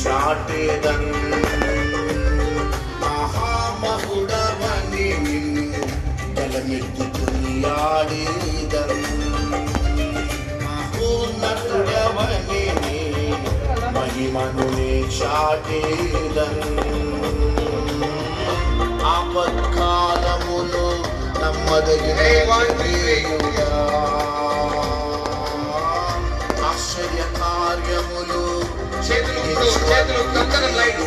చాటేదన్ మహామహుడవని నిన్ను బలమెత్తుకుని ఆడేదన్ మహోన్నతుడవని మహిమనుని చాటేదన్ ఆపత్కాలములో నమ్మదగిన ఆశ్చర్య కార్యములు చేతులు చేతులు అందరం లైట్.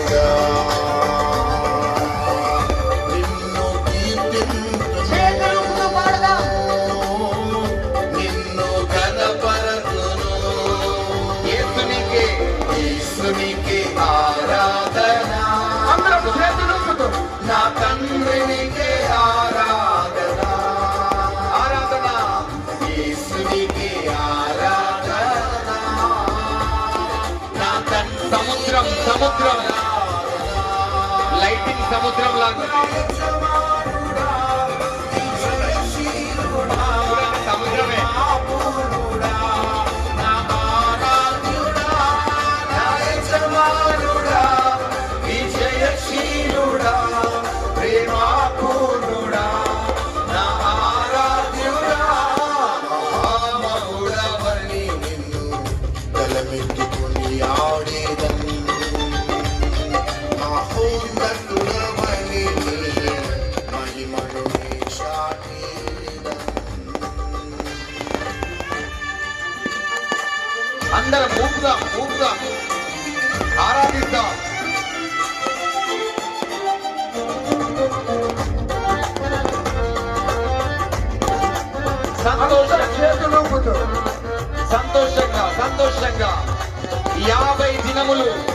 నా తండ్రినికే ఆరాధన. ఆరాధన. యేసునికే ఆరాధన సముద్రం సముద్రం. లైటింగ్ సముద్రం లాగా. చూడండి, సముద్రమే. విజయశీలుడా అందరం ఊపుదాం ఊపుదాం ఆరాధిద్దాం. సంతోషంగా సంతోషంగా సంతోషంగా. యాభై దినములు